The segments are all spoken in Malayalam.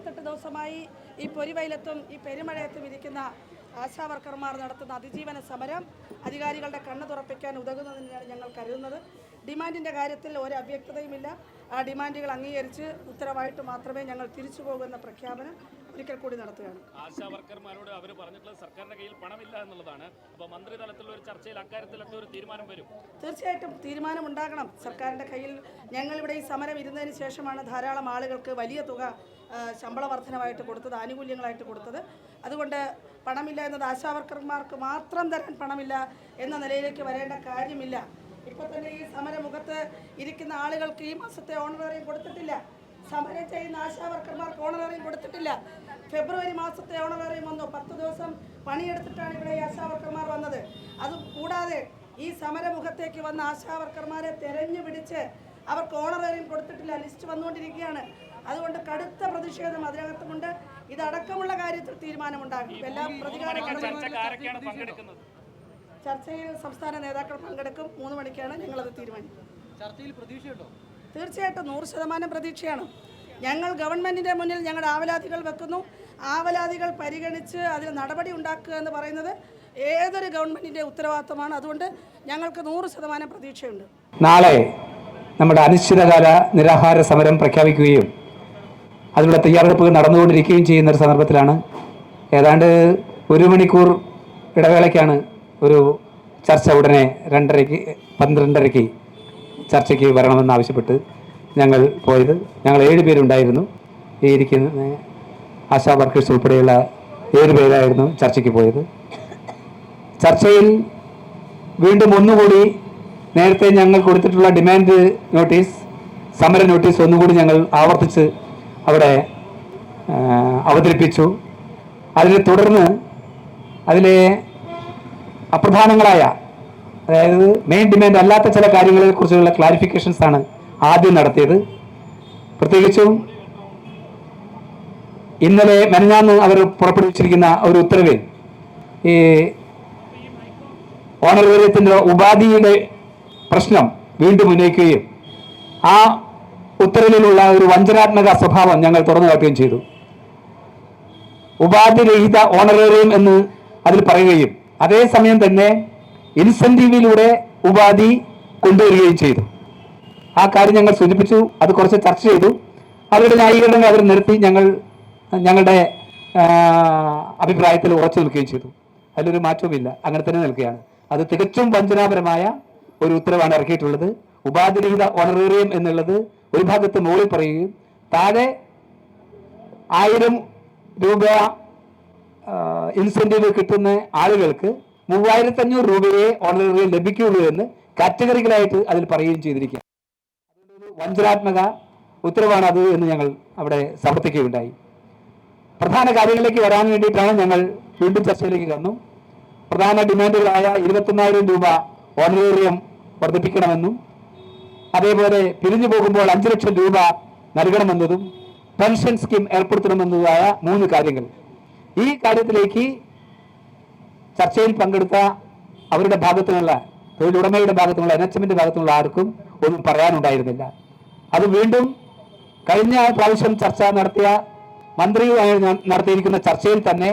മുപ്പത്തെട്ട് ദിവസമായി ഈ പൊരിവെയിലത്തും ഈ പെരുമഴയത്തും ഇരിക്കുന്ന ആശാവർക്കർമാർ നടത്തുന്ന അതിജീവന സമരം അധികാരികളുടെ കണ്ണു തുറപ്പിക്കാൻ ഉതകുന്നതിനാണ് ഞങ്ങൾ കരുതുന്നത്. ഡിമാൻഡിന്റെ കാര്യത്തിൽ ഒരു അവ്യക്തതയുമില്ല. ആ ഡിമാൻഡുകൾ അംഗീകരിച്ച് ഉത്തരവായിട്ട് മാത്രമേ ഞങ്ങൾ തിരിച്ചു പോകുമെന്ന പ്രഖ്യാപനം ഒരിക്കൽ കൂടി നടത്തുകയാണ്. ആശാ വർക്കർമാരോട് അവർ പറഞ്ഞിട്ടുള്ളത് സർക്കാരിന്റെ കയ്യിൽ പണമില്ല എന്നുള്ളതാണ്. അപ്പോൾ മന്ത്രിതലത്തിലുള്ള ഒരു ചർച്ചയിൽ അക്കാര്യത്തിലൊക്കെ ഒരു തീരുമാനം വരും. തീർച്ചയായിട്ടും തീരുമാനം ഉണ്ടാകണം സർക്കാരിന്റെ കയ്യിൽ ഞങ്ങൾ ഇവിടെ ഈ സമരം ഇരുന്നതിന് ശേഷമാണ് ധാരാളം ആളുകൾക്ക് വലിയ തുക ശമ്പള വർധനമായിട്ട് കൊടുത്തത് ആനുകൂല്യങ്ങളായിട്ട് കൊടുത്തത്. അതുകൊണ്ട് പണമില്ല എന്നത് ആശാവർക്കർമാർക്ക് മാത്രം തരാൻ പണമില്ല എന്ന നിലയിലേക്ക് വരേണ്ട കാര്യമില്ല. ഇപ്പോൾ തന്നെ ഈ സമരമുഖത്ത് ഇരിക്കുന്ന ആളുകൾക്ക് ഈ മാസത്തെ ഓണറേറിയം കൊടുത്തിട്ടില്ല. സമരം ചെയ്യുന്ന ആശാവർക്കർമാർക്ക് ഓണറേറിയം കൊടുത്തിട്ടില്ല. ഫെബ്രുവരി മാസത്തെ ഓണറേറിയം വന്നു. പത്ത് ദിവസം പണിയെടുത്തിട്ടാണ് ഇവിടെ ഈ ആശാവർക്കർമാർ വന്നത്. അത് കൂടാതെ ഈ സമരമുഖത്തേക്ക് വന്ന ആശാവർക്കർമാരെ തെരഞ്ഞു പിടിച്ച് അവർക്ക് ഓണറേറിയം കൊടുത്തിട്ടില്ല. ലിസ്റ്റ് വന്നുകൊണ്ടിരിക്കുകയാണ്. അതുകൊണ്ട് കടുത്ത പ്രതിഷേധം അതിനകത്തുമുണ്ട്. ഇതടക്കമുള്ള കാര്യത്തിൽ തീരുമാനമുണ്ടാകും. എല്ലാ പ്രതികാരങ്ങളും ചർച്ചയിൽ സംസ്ഥാന നേതാക്കൾ പങ്കെടുക്കും. മൂന്ന് മണിക്കാണ് ഞങ്ങളത് തീരുമാനിക്കുന്നത്. ചർച്ചയിൽ പ്രതീക്ഷയുണ്ടോ? തീർച്ചയായിട്ടും നൂറ് ശതമാനം പ്രതീക്ഷയാണ്. ഞങ്ങൾ ഗവൺമെന്റിന്റെ മുന്നിൽ ഞങ്ങളുടെ ആവലാതികൾ വെക്കുന്നു. ആവലാതികൾ പരിഗണിച്ച് അതിൽ നടപടി ഉണ്ടാക്കുക എന്ന് പറയുന്നത് ഏതൊരു ഗവൺമെന്റിന്റെ ഉത്തരവാദിത്തമാണ് അതുകൊണ്ട് ഞങ്ങൾക്ക് നൂറ് ശതമാനം പ്രതീക്ഷയുണ്ട്. നാളെ നമ്മുടെ അനിശ്ചിതകാല നിരാഹാര സമരം പ്രഖ്യാപിക്കുകയും അതിനുള്ള തയ്യാറെടുപ്പുകൾ നടന്നുകൊണ്ടിരിക്കുകയും ചെയ്യുന്ന ഒരു സന്ദർഭത്തിലാണ്. ഏതാണ്ട് ഒരു മണിക്കൂർ ഇടവേളയ്ക്കാണ് ഒരു ചർച്ച ഉടനെ രണ്ടരയ്ക്ക് പന്ത്രണ്ടരയ്ക്ക് ചർച്ചയ്ക്ക് വരണമെന്ന് വരണമെന്നാവശ്യപ്പെട്ട് ഞങ്ങൾ പോയത്. ഞങ്ങൾ ഏഴ് പേരുണ്ടായിരുന്നു. ഈ ഇരിക്കുന്ന ആശാ വർക്കേഴ്സ് ഉൾപ്പെടെയുള്ള ഏഴ് പേരായിരുന്നു ചർച്ചയ്ക്ക് പോയത്. ചർച്ചയിൽ വീണ്ടും ഒന്നുകൂടി നേരത്തെ ഞങ്ങൾ കൊടുത്തിട്ടുള്ള ഡിമാൻഡ് നോട്ടീസ് സമര നോട്ടീസ് ഒന്നുകൂടി ഞങ്ങൾ ആവർത്തിച്ച് അവിടെ അവതരിപ്പിച്ചു. അതിനെ തുടർന്ന് അതിലെ അപ്രധാനങ്ങളായ അതായത് മെയിൻ ഡിമാൻഡ് അല്ലാത്ത ചില കാര്യങ്ങളെ കുറിച്ചുള്ള ക്ലാരിഫിക്കേഷൻസ് ആണ് ആദ്യം നടത്തിയത്. പ്രത്യേകിച്ചും ഇന്നലെ മെനഞ്ഞാന്ന് അവർ പുറപ്പെടുവിച്ചിരിക്കുന്ന ഒരു ഉത്തരവിൽ ഈ ഓണറേറിയത്തിന്റെ ഉപാധിയുടെ പ്രശ്നം വീണ്ടും ഉന്നയിക്കുകയും ആ ഉത്തരവിലുള്ള ഒരു വഞ്ചനാത്മക സ്വഭാവം ഞങ്ങൾ തുറന്നു കാട്ടുകയും ചെയ്തു. ഉപാധിരഹിത ഓണറേറിയം എന്ന് അതിൽ പറയുകയും അതേസമയം തന്നെ ഇൻസെന്റീവിലൂടെ ഉപാധി കൊണ്ടുവരികയും ചെയ്തു. ആ കാര്യം ഞങ്ങൾ സൂചിപ്പിച്ചു അത് കുറച്ച് ചർച്ച ചെയ്തു. അവരുടെ ന്യായീകരണങ്ങൾ അവർ നിർത്തി ഞങ്ങൾ ഞങ്ങളുടെ അഭിപ്രായത്തിൽ ഉറച്ചു നിൽക്കുകയും ചെയ്തു. അതിലൊരു മാറ്റവുമില്ല. അങ്ങനെ തന്നെ നിൽക്കുകയാണ്. അത് തികച്ചും വഞ്ചനാപരമായ ഒരു ഉത്തരവാണ് ഇറക്കിയിട്ടുള്ളത്. ഉപാധിരഹിത ഓണറേറിയം എന്നുള്ളത് ഒരു ഭാഗത്ത് മുകളിൽ പറയുകയും താഴെ ആയിരം രൂപ ഇൻസെന്റീവ് കിട്ടുന്ന ആളുകൾക്ക് മൂവായിരത്തി അഞ്ഞൂറ് രൂപയെ ഓണറേറിയം ലഭിക്കുകയുള്ളൂ എന്ന് കാറ്റഗറികളായിട്ട് അതിൽ പറയുകയും ചെയ്തിരിക്കുക വഞ്ചനാത്മക ഉത്തരവാണ് അത് എന്ന് ഞങ്ങൾ അവിടെ സമർത്ഥിക്കുകയുണ്ടായി. പ്രധാന കാര്യങ്ങളിലേക്ക് വരാൻ വേണ്ടിയിട്ടാണ് ഞങ്ങൾ വീണ്ടും ചർച്ചയിലേക്ക് കടന്നു. പ്രധാന ഡിമാൻഡുകളായ ഇരുപത്തൊന്നായിരം രൂപ ഓണറേറിയം വർദ്ധിപ്പിക്കണമെന്നും അതേപോലെ പിരിഞ്ഞു പോകുമ്പോൾ അഞ്ചു ലക്ഷം രൂപ നൽകണമെന്നതും പെൻഷൻ സ്കീം ഏർപ്പെടുത്തണമെന്നതുമായ മൂന്ന് കാര്യങ്ങൾ. ഈ കാര്യത്തിലേക്ക് ചർച്ചയിൽ പങ്കെടുത്ത അവരുടെ ഭാഗത്തുനിന്നുള്ള തൊഴിലുടമയുടെ ഭാഗത്തുനിന്നുള്ള എൻ എച്ച് എമ്മിന്റെ ഭാഗത്തുനിന്നുള്ള ആർക്കും ഒന്നും പറയാനുണ്ടായിരുന്നില്ല. അത് വീണ്ടും കഴിഞ്ഞ പ്രാവശ്യം ചർച്ച നടത്തിയ മന്ത്രിയുമായി നടത്തിയിരിക്കുന്ന ചർച്ചയിൽ തന്നെ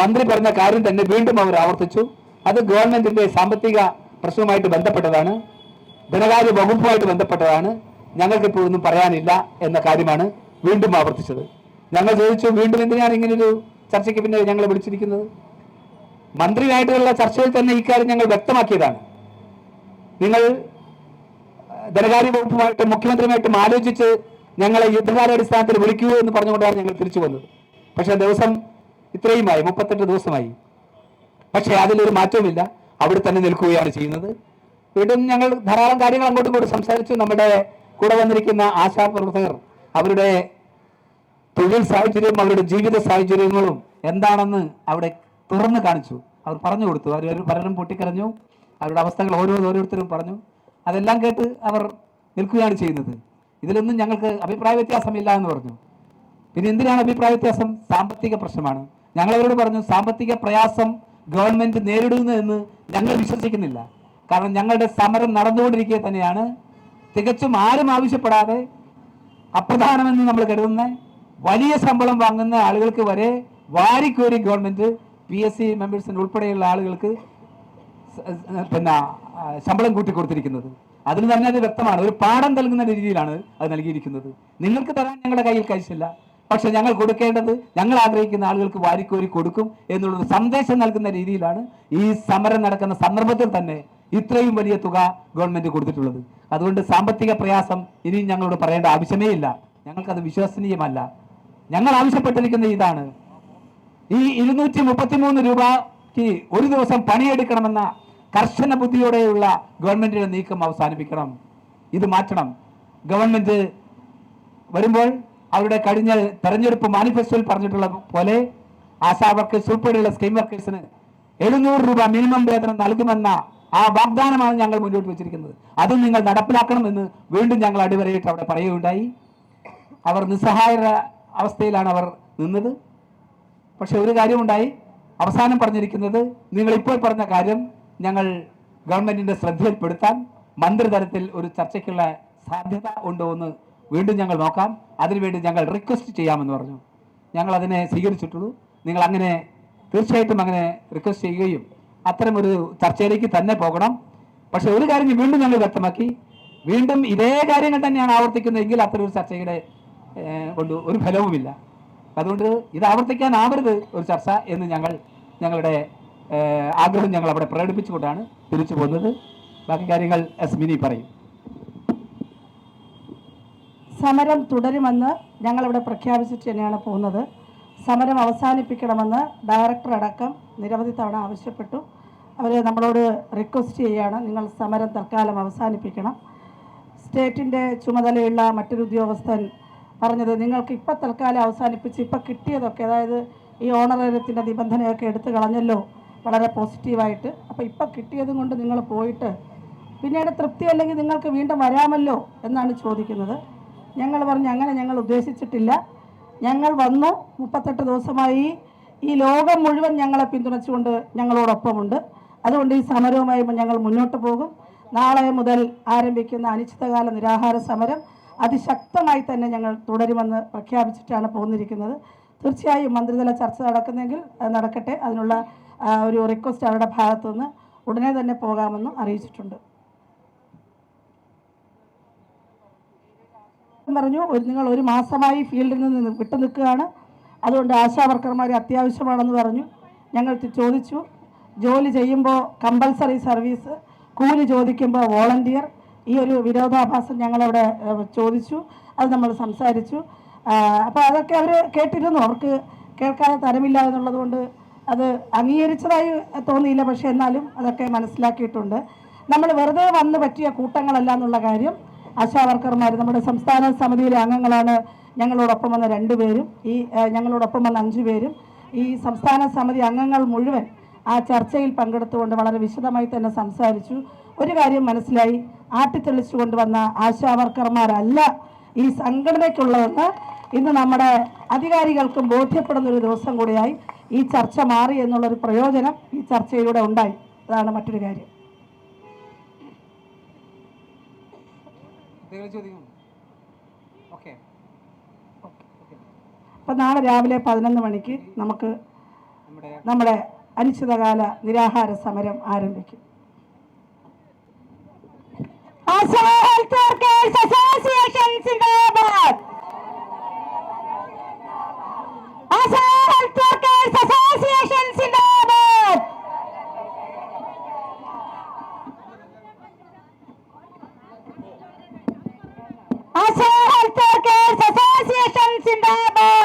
മന്ത്രി പറഞ്ഞ കാര്യം തന്നെ വീണ്ടും അവർ ആവർത്തിച്ചു. അത് ഗവൺമെന്റിന്റെ സാമ്പത്തിക പ്രശ്നവുമായിട്ട് ബന്ധപ്പെട്ടതാണ്. ധനകാര്യ വകുപ്പുമായിട്ട് ബന്ധപ്പെട്ടതാണ്. ഞങ്ങൾക്ക് ഇപ്പോൾ ഒന്നും പറയാനില്ല എന്ന കാര്യമാണ് വീണ്ടും ആവർത്തിച്ചത്. ഞങ്ങൾ ചോദിച്ചു വീണ്ടും എന്തിനാണ് ഇങ്ങനൊരു ചർച്ചയ്ക്ക് പിന്നെ ഞങ്ങളെ വിളിച്ചിരിക്കുന്നത്? മന്ത്രിയായിട്ടുള്ള ചർച്ചയിൽ തന്നെ ഇക്കാര്യം ഞങ്ങൾ വ്യക്തമാക്കിയതാണ്. നിങ്ങൾ ധനകാര്യ വകുപ്പുമായിട്ടും മുഖ്യമന്ത്രിയുമായിട്ടും ആലോചിച്ച് ഞങ്ങളെ യുദ്ധകാലാടിസ്ഥാനത്തിൽ വിളിക്കൂ എന്ന് പറഞ്ഞുകൊണ്ടാണ് ഞങ്ങൾ തിരിച്ചു വന്നത്. പക്ഷേ ദിവസം ഇത്രയുമായി മുപ്പത്തെട്ട് ദിവസമായി. പക്ഷേ അതിലൊരു മാറ്റവുമില്ല. അവിടെ തന്നെ നിൽക്കുകയാണ് ചെയ്യുന്നത്. വീണ്ടും ഞങ്ങൾ ധാരാളം കാര്യങ്ങൾ അങ്ങോട്ടും ഇങ്ങോട്ടും സംസാരിച്ചു. നമ്മുടെ കൂടെ വന്നിരിക്കുന്ന ആശാ പ്രവർത്തകർ അവരുടെ തൊഴിൽ സാഹചര്യവും അവരുടെ ജീവിത സാഹചര്യങ്ങളും എന്താണെന്ന് അവിടെ തുറന്നു കാണിച്ചു. അവർ പറഞ്ഞു കൊടുത്തു. അവർ പലരും പൊട്ടിക്കരഞ്ഞു. അവരുടെ അവസ്ഥകൾ ഓരോ ഓരോരുത്തരും പറഞ്ഞു. അതെല്ലാം കേട്ട് അവർ നിൽക്കുകയാണ് ചെയ്യുന്നത്. ഇതിലൊന്നും ഞങ്ങൾക്ക് അഭിപ്രായ വ്യത്യാസമില്ല എന്ന് പറഞ്ഞു. പിന്നെ എന്തിനാണ് അഭിപ്രായ വ്യത്യാസം? സാമ്പത്തിക പ്രശ്നമാണ്. ഞങ്ങൾ അവരോട് പറഞ്ഞു സാമ്പത്തിക പ്രയാസം ഗവൺമെന്റ് നേരിടുന്നു എന്ന് ഞങ്ങൾ വിശ്വസിക്കുന്നില്ല. കാരണം ഞങ്ങളുടെ സമരം നടന്നുകൊണ്ടിരിക്കുക തന്നെയാണ്. തികച്ചും ആരും ആവശ്യപ്പെടാതെ അപ്രധാനമെന്ന് നമ്മൾ കരുതുന്ന വലിയ ശമ്പളം വാങ്ങുന്ന ആളുകൾക്ക് വരെ വാരിക്കോരി ഗവൺമെന്റ് പി എസ് സി മെമ്പേഴ്സിന് ഉൾപ്പെടെയുള്ള ആളുകൾക്ക് പിന്നെ ശമ്പളം കൂട്ടി കൊടുത്തിരിക്കുന്നത്. അതിൽ തന്നെ അത് വ്യക്തമാണ്. ഒരു പാഠം നൽകുന്ന രീതിയിലാണ് അത് നൽകിയിരിക്കുന്നത്. നിങ്ങൾക്ക് തരാൻ ഞങ്ങളുടെ കയ്യിൽ കഴിച്ചില്ല പക്ഷെ ഞങ്ങൾ കൊടുക്കേണ്ടത് ഞങ്ങൾ ആഗ്രഹിക്കുന്ന ആളുകൾക്ക് വാരിക്കോരി കൊടുക്കും എന്നുള്ളൊരു സന്ദേശം നൽകുന്ന രീതിയിലാണ് ഈ സമരം നടക്കുന്ന സന്ദർഭത്തിൽ തന്നെ ഇത്രയും വലിയ തുക ഗവൺമെന്റ് കൊടുത്തിട്ടുള്ളത്. അതുകൊണ്ട് സാമ്പത്തിക പ്രയാസം ഇനിയും ഞങ്ങളോട് പറയേണ്ട ആവശ്യമേ ഇല്ല. ഞങ്ങൾക്കത് വിശ്വസനീയമല്ല. ഞങ്ങൾ ആവശ്യപ്പെട്ടിരിക്കുന്ന ഇതാണ്. ഈ ഇരുന്നൂറ്റി മുപ്പത്തിമൂന്ന് രൂപയ്ക്ക് ഒരു ദിവസം പണിയെടുക്കണമെന്ന കർശന ബുദ്ധിയോടെയുള്ള ഗവൺമെന്റിന്റെ നീക്കം അവസാനിപ്പിക്കണം. ഇത് മാറ്റണം. ഗവൺമെന്റ് വരുമ്പോൾ അവരുടെ കഴിഞ്ഞ തെരഞ്ഞെടുപ്പ് മാനിഫെസ്റ്റോയിൽ പറഞ്ഞിട്ടുള്ള പോലെ ആശാ വർക്കേഴ്സ് ഉൾപ്പെടെയുള്ള സ്കീം വർക്കേഴ്സിന് എഴുന്നൂറ് രൂപ മിനിമം വേതനം നൽകുമെന്ന ആ വാഗ്ദാനമാണ് ഞങ്ങൾ മുന്നോട്ട് വെച്ചിരിക്കുന്നത്. അതും നിങ്ങൾ നടപ്പിലാക്കണമെന്ന് വീണ്ടും ഞങ്ങൾ അടിവരയിട്ട് അവിടെ പറയുകയുണ്ടായി. അവർ നിസ്സഹായ അവസ്ഥയിലാണ് അവർ നിന്നത്. പക്ഷെ ഒരു കാര്യമുണ്ടായി. അവസാനം പറഞ്ഞിരിക്കുന്നത് നിങ്ങൾ ഇപ്പോൾ പറഞ്ഞ കാര്യം ഞങ്ങൾ ഗവൺമെന്റിന്റെ ശ്രദ്ധയിൽപ്പെടുത്താൻ മന്ത്രിതലത്തിൽ ഒരു ചർച്ചയ്ക്കുള്ള സാധ്യത ഉണ്ടോ എന്ന് വീണ്ടും ഞങ്ങൾ നോക്കാം. അതിനുവേണ്ടി ഞങ്ങൾ റിക്വസ്റ്റ് ചെയ്യാമെന്ന് പറഞ്ഞു. ഞങ്ങൾ അതിനെ സ്വീകരിച്ചിട്ടുള്ളൂ. നിങ്ങൾ അങ്ങനെ തീർച്ചയായിട്ടും അങ്ങനെ റിക്വസ്റ്റ് ചെയ്യുകയും അത്തരമൊരു ചർച്ചയിലേക്ക് തന്നെ പോകണം. പക്ഷെ ഒരു കാര്യം വീണ്ടും ഞങ്ങൾ വ്യക്തമാക്കി. വീണ്ടും ഇതേ കാര്യങ്ങൾ തന്നെയാണ് ആവർത്തിക്കുന്നതെങ്കിൽ അത്തരം ഒരു ചർച്ചയുടെ കൊണ്ട് ഒരു ഫലവുമില്ല. അതുകൊണ്ട് ഇത് ആവർത്തിക്കാനാവരുത് ഒരു ചർച്ച എന്ന് ഞങ്ങൾ ഞങ്ങളുടെ ആഗ്രഹം ഞങ്ങൾ അവിടെ പ്രകടിപ്പിച്ചുകൊണ്ടാണ് തിരിച്ചു പോകുന്നത്. ബാക്കി കാര്യങ്ങൾ എസ് മിനി പറയും. സമരം തുടരുമെന്ന് ഞങ്ങളിവിടെ പ്രഖ്യാപിച്ചിട്ട് തന്നെയാണ് പോകുന്നത്. സമരം അവസാനിപ്പിക്കണമെന്ന് ഡയറക്ടർ അടക്കം നിരവധി തവണ ആവശ്യപ്പെട്ടു. അവർ നമ്മളോട് റിക്വസ്റ്റ് ചെയ്യുകയാണ് നിങ്ങൾ സമരം തൽക്കാലം അവസാനിപ്പിക്കണം. സ്റ്റേറ്റിന്റെ ചുമതലയുള്ള മറ്റൊരു ഉദ്യോഗസ്ഥൻ പറഞ്ഞത് നിങ്ങൾക്ക് ഇപ്പോൾ തൽക്കാലം അവസാനിപ്പിച്ച് ഇപ്പോൾ കിട്ടിയതൊക്കെ അതായത് ഈ ഓണറേറിയത്തിന്റെ നിബന്ധനയൊക്കെ എടുത്തു കളഞ്ഞല്ലോ വളരെ പോസിറ്റീവായിട്ട്. അപ്പോൾ ഇപ്പോൾ കിട്ടിയതും കൊണ്ട് നിങ്ങൾ പോയിട്ട് പിന്നീട് തൃപ്തി അല്ലെങ്കിൽ നിങ്ങൾക്ക് വീണ്ടും വരാമല്ലോ എന്നാണ് ചോദിക്കുന്നത്. ഞങ്ങൾ പറഞ്ഞു അങ്ങനെ ഞങ്ങൾ ഉദ്ദേശിച്ചിട്ടില്ല. ഞങ്ങൾ വന്നു മുപ്പത്തെട്ട് ദിവസമായി. ഈ ലോകം മുഴുവൻ ഞങ്ങളെ പിന്തുണച്ചുകൊണ്ട് ഞങ്ങളോടൊപ്പമുണ്ട്. അതുകൊണ്ട് ഈ സമരവുമായി ഞങ്ങൾ മുന്നോട്ട് പോകും. നാളെ മുതൽ ആരംഭിക്കുന്ന അനിശ്ചിതകാല നിരാഹാര സമരം അതിശക്തമായി തന്നെ ഞങ്ങൾ തുടരുമെന്ന് പ്രഖ്യാപിച്ചിട്ടാണ് പോന്നിരിക്കുന്നത്. തീർച്ചയായും മന്ത്രിതല ചർച്ച നടക്കുന്നെങ്കിൽ നടക്കട്ടെ. അതിനുള്ള ഒരു റിക്വസ്റ്റ് അവരുടെ ഭാഗത്തുനിന്ന് ഉടനെ തന്നെ പോകാമെന്ന് അറിയിച്ചിട്ടുണ്ട്. പറഞ്ഞു ഒരു നിങ്ങൾ ഒരു മാസമായി ഫീൽഡിൽ നിന്ന് വിട്ടു നിൽക്കുകയാണ്. അതുകൊണ്ട് ആശാ വർക്കർമാർ അത്യാവശ്യമാണെന്ന് പറഞ്ഞു. ഞങ്ങൾ ചോദിച്ചു. ജോലി ചെയ്യുമ്പോൾ കമ്പൽസറി സർവീസ് കൂലി ചോദിക്കുമ്പോൾ വോളണ്ടിയർ ഈ ഒരു വിരോധാഭാസം ഞങ്ങളവിടെ ചോദിച്ചു. അത് നമ്മൾ സംസാരിച്ചു. അപ്പോൾ അതൊക്കെ അവർ കേട്ടിരുന്നു. അവർക്ക് കേൾക്കാതെ തരമില്ല എന്നുള്ളത് കൊണ്ട് അത് അംഗീകരിച്ചതായി തോന്നിയില്ല. പക്ഷേ എന്നാലും അതൊക്കെ മനസ്സിലാക്കിയിട്ടുണ്ട്. നമ്മൾ വെറുതെ വന്ന് പറ്റിയ കൂട്ടങ്ങളല്ല എന്നുള്ള കാര്യം ആശാ വർക്കർമാർ നമ്മുടെ സംസ്ഥാന സമിതിയിലെ അംഗങ്ങളാണ് ഞങ്ങളോടൊപ്പം വന്ന രണ്ടു പേരും. ഈ ഞങ്ങളോടൊപ്പം വന്ന അഞ്ചു പേരും. ഈ സംസ്ഥാന സമിതി അംഗങ്ങൾ മുഴുവൻ ആ ചർച്ചയിൽ പങ്കെടുത്തുകൊണ്ട് വളരെ വിശദമായി തന്നെ സംസാരിച്ചു. ഒരു കാര്യം മനസ്സിലായി. ആട്ടിത്തെളിച്ചു കൊണ്ടുവന്ന ആശാവർക്കർമാരല്ല ഈ സംഘടനയ്ക്കുള്ളതെന്ന് ഇന്ന് നമ്മുടെ അധികാരികൾക്കും ബോധ്യപ്പെടുന്ന ഒരു ദിവസം കൂടിയായി ഈ ചർച്ച മാറി എന്നുള്ളൊരു പ്രയോജനം ഈ ചർച്ചയിലൂടെ ഉണ്ടായി. അതാണ് മറ്റൊരു കാര്യം. അപ്പം നാളെ രാവിലെ പതിനൊന്ന് മണിക്ക് നമുക്ക് നമ്മുടെ അനിശ്ചിതകാല നിരാഹാര സമരം ആരംഭിക്കും. National Health Workers Association Sindabad. Assam Health Workers Association Sindabad. Assam Health Workers Association Sindabad.